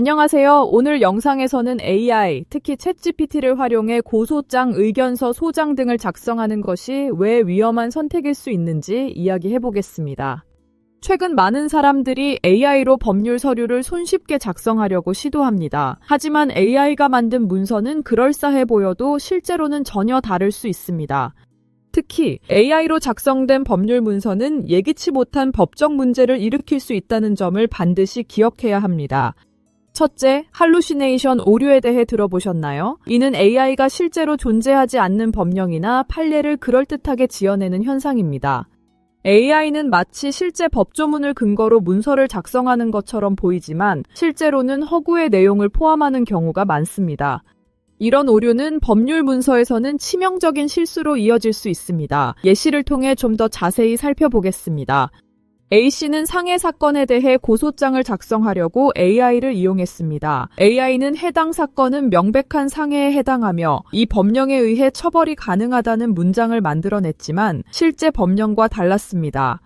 안녕하세요. 오늘 영상에서는 AI, 특히 챗GPT를 활용해 고소장, 의견서, 소장 등을 작성하는 것이 왜 위험한 선택일 수 있는지 이야기해 보겠습니다. 최근 많은 사람들이 AI로 법률 서류를 손쉽게 작성하려고 시도합니다. 하지만 AI가 만든 문서는 그럴싸해 보여도 실제로는 전혀 다를 수 있습니다. 특히 AI로 작성된 법률 문서는 예기치 못한 법적 문제를 일으킬 수 있다는 점을 반드시 기억해야 합니다. 첫째, 할루시네이션 오류에 대해 들어보셨나요? 이는 AI가 실제로 존재하지 않는 법령이나 판례를 그럴듯하게 지어내는 현상입니다. AI는 마치 실제 법조문을 근거로 문서를 작성하는 것처럼 보이지만 실제로는 허구의 내용을 포함하는 경우가 많습니다. 이런 오류는 법률 문서에서는 치명적인 실수로 이어질 수 있습니다. 예시를 통해 좀 더 자세히 살펴보겠습니다. A씨는 상해 사건에 대해 고소장을 작성하려고 AI를 이용했습니다. AI는 해당 사건은 명백한 상해에 해당하며 이 법령에 의해 처벌이 가능하다는 문장을 만들어냈지만 실제 법령과 달랐습니다.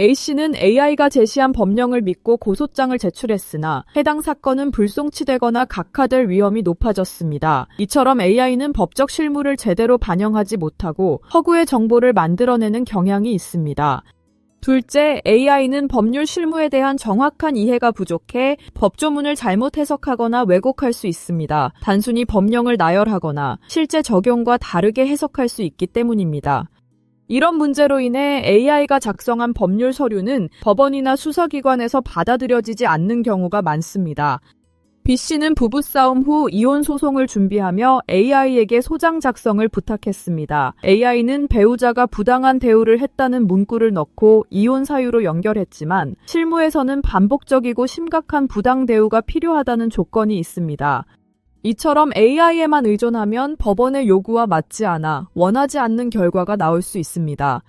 A씨는 AI가 제시한 법령을 믿고 고소장을 제출했으나 해당 사건은 불송치되거나 각하될 위험이 높아졌습니다. 이처럼 AI는 법적 실무를 제대로 반영하지 못하고 허구의 정보를 만들어내는 경향이 있습니다. 둘째, AI는 법률 실무에 대한 정확한 이해가 부족해 법조문을 잘못 해석하거나 왜곡할 수 있습니다. 단순히 법령을 나열하거나 실제 적용과 다르게 해석할 수 있기 때문입니다. 이런 문제로 인해 AI가 작성한 법률 서류는 법원이나 수사기관에서 받아들여지지 않는 경우가 많습니다. B씨는 부부싸움 후 이혼 소송을 준비하며 AI에게 소장 작성을 부탁했습니다. AI는 배우자가 부당한 대우를 했다는 문구를 넣고 이혼 사유로 연결했지만 실무에서는 반복적이고 심각한 부당 대우가 필요하다는 조건이 있습니다. 이처럼 AI에만 의존하면 법원의 요구와 맞지 않아 원하지 않는 결과가 나올 수 있습니다.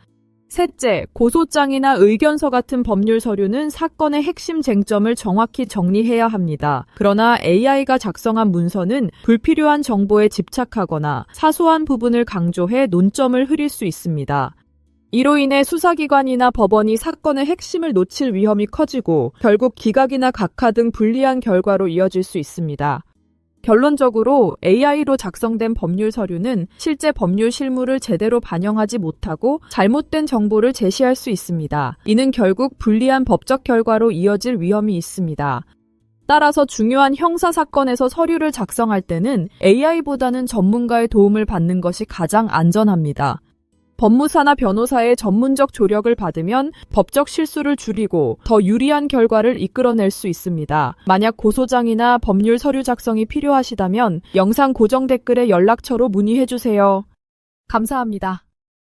셋째, 고소장이나 의견서 같은 법률 서류는 사건의 핵심 쟁점을 정확히 정리해야 합니다. 그러나 AI가 작성한 문서는 불필요한 정보에 집착하거나 사소한 부분을 강조해 논점을 흐릴 수 있습니다. 이로 인해 수사기관이나 법원이 사건의 핵심을 놓칠 위험이 커지고 결국 기각이나 각하 등 불리한 결과로 이어질 수 있습니다. 결론적으로 AI로 작성된 법률 서류는 실제 법률 실무를 제대로 반영하지 못하고 잘못된 정보를 제시할 수 있습니다. 이는 결국 불리한 법적 결과로 이어질 위험이 있습니다. 따라서 중요한 형사 사건에서 서류를 작성할 때는 AI보다는 전문가의 도움을 받는 것이 가장 안전합니다. 법무사나 변호사의 전문적 조력을 받으면 법적 실수를 줄이고 더 유리한 결과를 이끌어낼 수 있습니다. 만약 고소장이나 법률 서류 작성이 필요하시다면 영상 고정 댓글에 연락처로 문의해 주세요. 감사합니다.